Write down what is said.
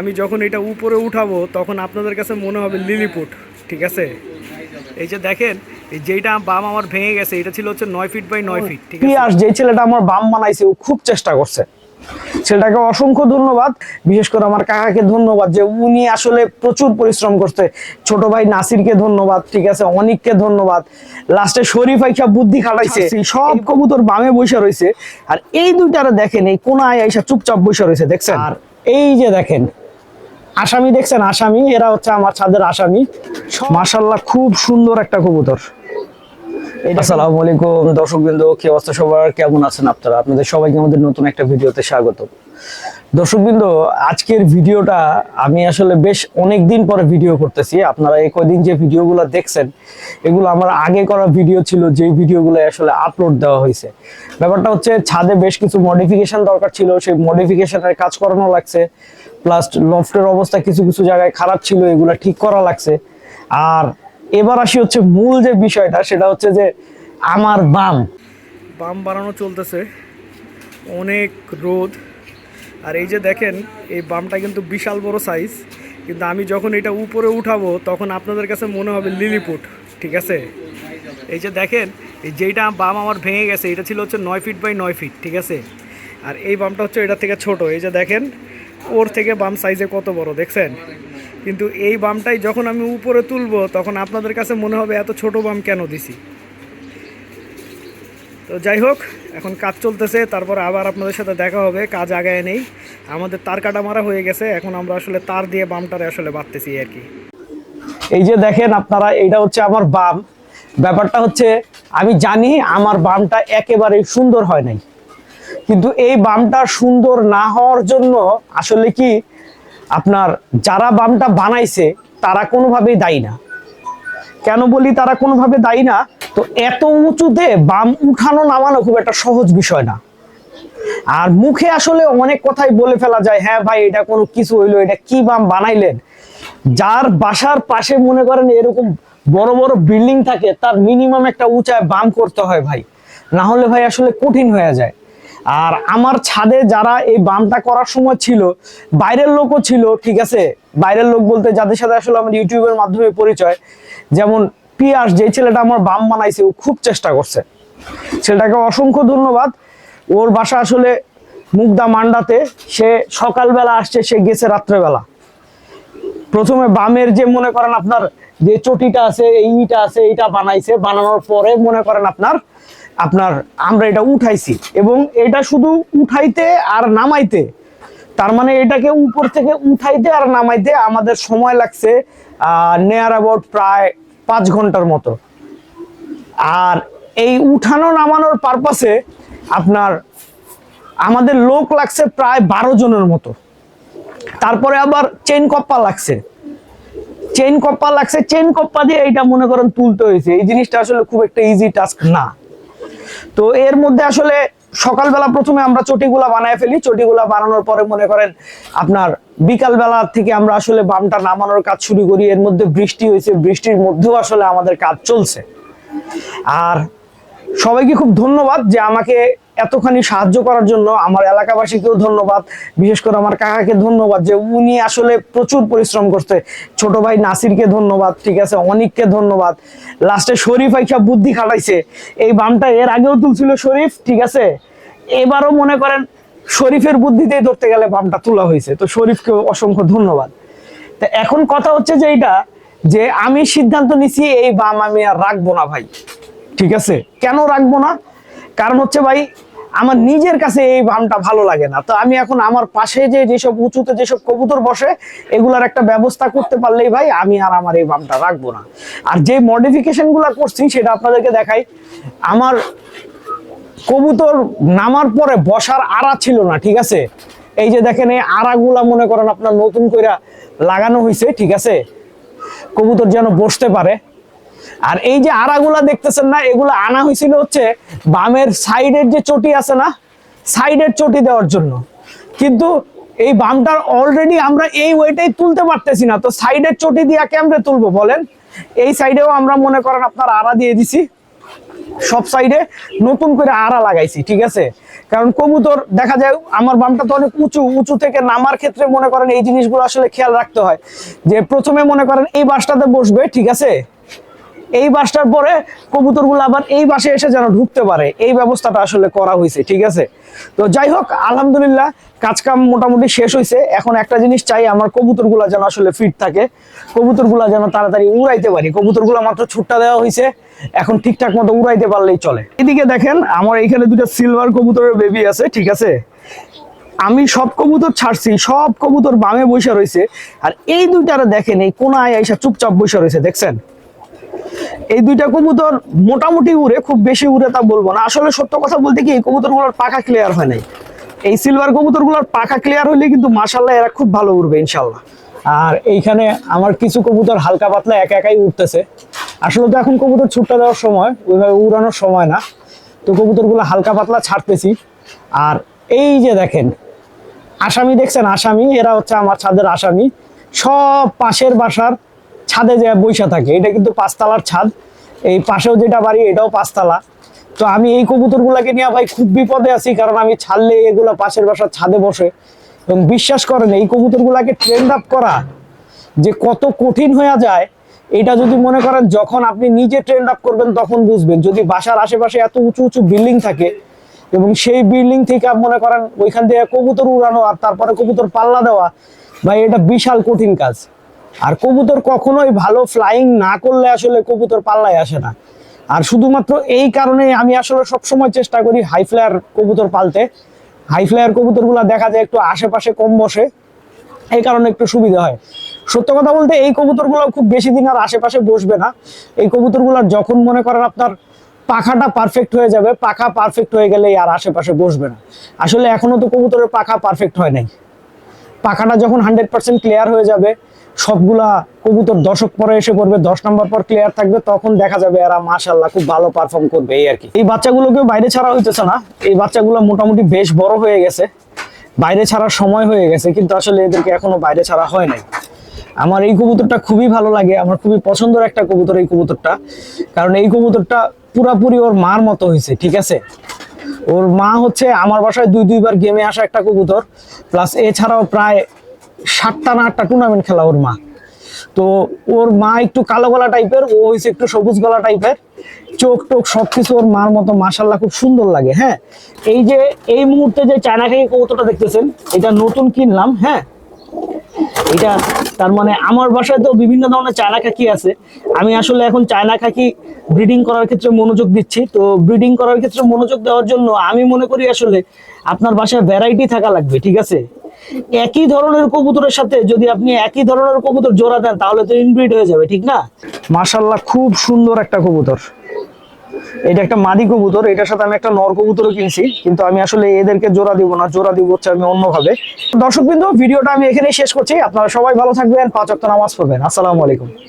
আমি যখন এটা উপরে উঠাবো তখন আপনাদের কাছে মনে হবে লিলিপুট ঠিক আছে? এই যে দেখেন এই যেইটা বাম আমার ভেঙে গেছে এটা ছিল হচ্ছে নয় ফিট বাই নয় ফিট ঠিক আছে? যে ছেলেটা আমার বাম বানাইছে ও খুব চেষ্টা করছে। ছেলেটাকে অসংখ্য ধন্যবাদ বিশেষ করে আমার কাকাকে ধন্যবাদ যে উনি আসলে প্রচুর পরিশ্রম করছে। ছোট ভাই নাসিরকে ধন্যবাদ ঠিক আছে? অনিককে ধন্যবাদ। লাস্টে শরীফ আইসা বুদ্ধি খাটাইছে। সব কবুতর বামে বসে রয়েছে। আর এই দুইটারে দেখেন এই কোনায় আইসা চুপচাপ বসে রয়েছে দেখছেন? আর এই যে দেখেন আসামি দেখছেন, আসামি, এরা হচ্ছে আমার ছাদের আসামি। মাশাল্লাহ খুব সুন্দর একটা কবুতর। আসসালামু আলাইকুম, দর্শকবৃন্দ, কি অবস্থা সবার? কেমন আছেন আপনারা? আপনাদের সবাইকে আমাদের নতুন একটা ভিডিওতে স্বাগত। দর্শকবৃন্দ, আজকের ভিডিওটা আমি আসলে বেশ অনেক দিন পরে ভিডিও করতেছি। আপনারা এই কদিন যে ভিডিওগুলো দেখছেন, এগুলো আমার আগে করা ভিডিও ছিল যে ভিডিওগুলো আসলে আপলোড দেওয়া হয়েছে। ব্যাপারটা হচ্ছে, ছাদে বেশ কিছু মডিফিকেশন দরকার ছিল, সেই মডিফিকেশনের কাজ করানো লাগছে। প্লাস লফটের অবস্থা কিছু কিছু জায়গায় খারাপ ছিল, এগুলো ঠিক করা লাগছে। আর এবার আসি হচ্ছে মূল যে বিষয়টা, সেটা হচ্ছে যে আমার বাম। বাম বানানো চলতেছে, অনেক রোদ। আর এই যে দেখেন, এই বামটা কিন্তু বিশাল বড় সাইজ কিন্তু আমি যখন এটা উপরে উঠাবো, তখন আপনাদের কাছে মনে হবে লিলিপুট ঠিক আছে? এই যে দেখেন, এই যেইটা বাম আমার ভেঙে গেছে, এটা ছিল হচ্ছে নয় ফিট বাই নয় ফিট ঠিক আছে? আর এই বামটা হচ্ছে এটা থেকে ছোট, এই যে দেখেন ওর থেকে বাম সাইজে কত বড়, দেখছেন? কিন্তু এই বামটাই যখন আমি উপরে তুলবো, তখন আপনাদের কাছে মনে হবে এত ছোট বাম কেন দিছি? তো যাই হোক, এখন কাজ চলতেছে, তারপর আবার আপনাদের সাথে দেখা হবে, কাজ আগায় নেই। আমাদের তার কাটা মারা হয়ে গেছে, এখন আমরা আসলে তার দিয়ে বামটারে আসলে বাঁধতেছি আর কি। এই যে দেখেন আপনারা এটা হচ্ছে আমার বাম। ব্যাপারটা হচ্ছে, আমি জানি আমার বামটা একেবারে সুন্দর হয় নাই। কিন্তু এই বামটা সুন্দর না হওয়ার জন্য আসলে কি আপনার যারা বামটা বানাইছে, তারা কোনোভাবেই দায়ী না। কেন বলি তারা কোনোভাবে দায়ী না? তো এত উঁচুতে বাম উঠানো নামানো খুব একটা সহজ বিষয় না। আর মুখে আসলে অনেক কথাই বলে ফেলা যায় হ্যাঁ ভাই, এটা কোনো কিছু হইল, এটা কি বাম বানাইলেন? যার বাসার পাশে মনে করেন এরকম বড় বড় বিল্ডিং থাকে, তার মিনিমাম একটা উঁচায় বাম করতে হয় ভাই। না হলে ভাই আসলে কঠিন হয়ে যায়। আর আমার ছাদে যারা এই বামটা করার সময় ছিল, বাইরের লোকও ছিল, ঠিক আছে? বাইরের লোক বলতে যাদের সাথে আসলে আমার ইউটিউবের মাধ্যমে পরিচয়, যেমন পিয়াস যে ছেলেটা আমার বাম বানাইছে, ও খুব চেষ্টা করছে। ছেলেটাকে অসংখ্য ধন্যবাদ। ওর বাসা আসলে মুগদা মান্ডাতে, সে সকালবেলা আসছে, সে গেছে রাত্রেবেলা। প্রথমে বামের যে মনে করেন আপনার যে চটিটা আছে এইটা আছে, এইটা বানাইছে, বানানোর পরে মনে করেন আপনার আপনার আমরা এটা উঠাইছি এবং এটা শুধু উঠাইতে আর নামাইতে, তার মানে এটাকে উপর থেকে উঠাইতে আর নামাইতে আমাদের সময় লাগছে নেয়ার অ্যাবাউট প্রায় পাঁচ ঘণ্টার মতো। আর এই উঠানো নামানোর পারপাসে আপনার আমাদের লোক লাগছে প্রায় বারো জনের মতো। তারপরে আবার চেন কপ্পা লাগছে। চেন কপ্পা লাগছে চেন কপ্পা দিয়ে এটা মনে করেন তুলতে হয়েছে। এই জিনিসটা আসলে খুব একটা ইজি টাস্ক না। তো এর মধ্যে আসলে সকালবেলা প্রথমে আমরা চটিগুলা বানায় ফেলি। চটিগুলা বানানোর পরে মনে করেন আপনার বিকালবেলা থেকে আমরা আসলে বামটা নামানোর কাজ শুরু করি। এর মধ্যে বৃষ্টি হয়েছে, বৃষ্টির মধ্যেও আসলে আমাদের কাজ চলছে। আর সবাইকে খুব ধন্যবাদ যে আমাকে এতখানি সাহায্য করার জন্য আমার এলাকাবাসীকেও ধন্যবাদ। বিশেষ করে আমার কাকাকে ধন্যবাদ যে উনি আসলে প্রচুর পরিশ্রম করছে। ছোট ভাই নাসিরকে ধন্যবাদ, ঠিক আছে? অনিককে ধন্যবাদ। লাস্টে শরীফ আইসা বুদ্ধি খাটাইছে। এই বামটা এর আগেও তুলছিল শরীফ, ঠিক আছে? এবারও মনে করেন শরীফের বুদ্ধিতেই ধরতে গেলে বামটা তোলা হয়েছে। তো শরীফকে অসংখ্য ধন্যবাদ। তা এখন কথা হচ্ছে যে এইটা, যে আমি সিদ্ধান্ত নিছি এই বাম আমি আর রাখব না ভাই। ঠিক আছে? কেন রাখব না? কারণ হচ্ছে ভাই, আমার নিজের কাছে এই বামটা ভালো লাগে না। তো আমি এখন আমার পাশে যে যেসব উঁচুতে যেসব কবুতর বসে, এগুলার একটা ব্যবস্থা করতে পারলেই ভাই আমি আর আমার এই বামটা রাখব না। আর যে মডিফিকেশনগুলা করছি সেটা আপনাদেরকে দেখাই। আমার কবুতর নামার পরে বসার আড়া ছিল না, ঠিক আছে? এই যে দেখেন, এই আড়াগুলা মনে করেন আপনার নতুন করে লাগানো হয়েছে ঠিক আছে? কবুতর যেন বসতে পারে। আর এই যে আড়াগুলা দেখতেছেন না, এগুলো আনা হয়েছিল হচ্ছে বামের সাইডের যে চটি আছে না, সাইডের চটি দেওয়ার জন্য। কিন্তু এই বামটার অলরেডি আমরা এই ওয়েটাই তুলতে পারতেছি না, তো সাইডের চটি দিয়া কেমনে তুলবো বলেন? এই সাইডেও আমরা মনে করেন আপনার আড়া দিয়ে দিছি, সব সাইডে নতুন করে আড়া লাগাইছি, ঠিক আছে? কারণ কবুতর, দেখা যায় আমার বামটা তো অনেক উঁচু উঁচু থেকে নামার ক্ষেত্রে মনে করেন এই জিনিসগুলো আসলে খেয়াল রাখতে হয়। যে প্রথমে মনে করেন এই বাসটাতে বসবে, ঠিক আছে? এই বাসটার পরে কবুতরগুলো আবার এই বাসে এসে যেন ঢুকতে পারে। এই ব্যবস্থাটা আসলে করা হয়েছে, ঠিক আছে? তো যাই হোক, আলহামদুলিল্লাহ কাজকাম মোটামুটি শেষ হয়েছে। এখন একটা জিনিস চাই, আমার কবুতরগুলা যেন আসলে ফিট থাকে। কবুতরগুলা যেন তাড়াতাড়ি উড়াইতে পারি। কবুতরগুলো মাত্র ছুট্টা দেওয়া হয়েছে। এখন ঠিকঠাক মতো উড়াইতে পারলেই চলে। এদিকে দেখেন, আমার এইখানে দুটো সিলভার কবুতরের বেবি আছে, ঠিক আছে? আমি সব কবুতর ছাড়ছি, সব কবুতর বামে বসে রয়েছে। আর এই দুইটারে দেখেন, এই কোনায় এসে চুপচাপ বসে রয়েছে, দেখছেন? এই দুইটা কবুতর মোটামুটি উড়ে, খুব বেশি উড়ে তা বলব না। আসলে সত্য কথা বলতে কি, এই কবুতরগুলোর পাখা ক্লিয়ার হয় নাই। এই সিলভার কবুতরগুলোর পাখা ক্লিয়ার হলে কিন্তু মাশাল্লাহ এরা খুব ভালো উড়বে ইনশাল্লাহ আর এইখানে আমার কিছু কবুতর হালকা পাতলা একা একাই উঠতেছে আসলে তো এখন কবুতর ছুটটা দেওয়ার সময়, ওইভাবে উড়ানোর সময় না। তো কবুতরগুলো হালকা পাতলা ছাড়তেছি। আর এই যে দেখেন, আসামি দেখছেন? আসামি, এরা হচ্ছে আমার ছাদের আসামি। সব পাশের বাসার ছাদে যে বৈশা থাকে, এটা কিন্তু পাঁচতলার ছাদ। এই পাশেও যেটা বাড়ি, এটাও পাঁচতলা। তো আমি এই কবুতরগুলাকে নিয়ে ভাই খুব বিপদে আছি, কারণ আমি ছাড়লে এগুলো পাশের বাসার ছাদে বসে। এবং বিশ্বাস করেন, এই কবুতরগুলাকে ট্রেন্ড আপ করা যে কত কঠিন হয়ে যায়, এটা যদি মনে করেন, যখন আপনি নিজে ট্রেন্ড আপ করবেন, তখন বুঝবেন। যদি বাসার আশেপাশে এত উঁচু উঁচু বিল্ডিং থাকে, এবং সেই বিল্ডিং থেকে মনে করেন, ওইখান থেকে কবুতর উড়ানো আর তারপরে কবুতর পাল্লা দেওয়া, ভাই এটা বিশাল কঠিন কাজ। আর কবুতর কখনোই ভালো ফ্লাইং না করলে আসলে কবুতর পাল্লায় আসে না। আর শুধুমাত্র এই কারণে আমি আসলে সবসময় চেষ্টা করি হাই ফ্লায়ার কবুতর পালতে। হাই ফ্লায়ার কবুতরগুলো দেখা যায় একটু আশেপাশে কম বসে, এই কারণে একটু সুবিধা হয়। সত্য কথা বলতে এই কবুতরগুলো খুব বেশি দিন আর আশেপাশে বসবে না। এই কবুতরগুলো যখন মনে করেন আপনার পাখাটা পারফেক্ট হয়ে যাবে, পাখা পারফেক্ট হয়ে গেলে আর আশেপাশে বসবে না। আসলে এখনও তো কবুতরের পাখা পারফেক্ট হয় নাই। পাখাটা যখন হান্ড্রেড পার্সেন্ট ক্লিয়ার হয়ে যাবে, সবগুলা কবুতর দশক পরে এসে পড়বে, দশ নম্বর পর ক্লিয়ার থাকবে, তখন দেখা যাবে এরা মাশাল্লাহ খুব ভালো পারফর্ম করবে, এই আর কি। এই বাচ্চাগুলোকেও বাইরে ছাড়া হইতেছে না, এই বাচ্চাগুলো মোটামুটি বেশ বড় হয়ে গেছে, বাইরে ছাড়ার সময় হয়ে গেছে, কিন্তু আসলে এদেরকে এখনও বাইরে ছাড়া হয় নাই। আমার এই কবুতরটা খুবই ভালো লাগে, আমার খুবই পছন্দের একটা কবুতর এই কবুতরটা, কারণ এই কবুতরটা পুরাপুরি ওর মার মতো হয়েছে ঠিক আছে? ওর মা হচ্ছে আমার বাসায় দুই দুইবার গেমে আসা একটা কবুতর প্লাস এছাড়াও প্রায় সাতটা না আটটা টুর্নামেন্ট খেলা ওর মা। তো ওর মা একটু কালো গলা টাইপের ও হয়েছে একটু সবুজ গলা টাইপের চোখ টোক সবকিছু ওর মার মতো মাসাল্লাহ খুব সুন্দর লাগে হ্যাঁ? এই যে, এই মুহূর্তে যে চায়না থেকে কবুতরটা দেখতেছেন, এটা নতুন কিনলাম হ্যাঁ? এটা তার মানে আমার বাসায় তো বিভিন্ন ধরনের চায়না খাকি আছে। আমি আসলে এখন চায়না খাকি ব্রিডিং করার ক্ষেত্রে মনোযোগ দিচ্ছি। তো ব্রিডিং করার ক্ষেত্রে মনোযোগ দেওয়ার জন্য আমি মনে করি আসলে আপনার বাসায় ভ্যারাইটি থাকা লাগবে, ঠিক আছে? একই ধরনের কবুতরের সাথে যদি আপনি একই ধরনের কবুতর জোড়া দেন, তাহলে তো ইনব্রিড হয়ে যাবে, ঠিক না? মাশাল্লাহ খুব সুন্দর একটা কবুতর। এটা একটা মাদি কবুতর, এটার সাথে আমি একটা নর কবুতরও কিনছি, কিন্তু আমি আসলে এদেরকে জোড়া দিব না, জোড়া দিব হচ্ছে আমি অন্যভাবে। দর্শক ভিডিওটা আমি এখানেই শেষ করছি, আপনারা সবাই ভালো থাকবেন, পাঁচ অক্ট নামাজ পড়বেন, আসসালামু আলাইকুম।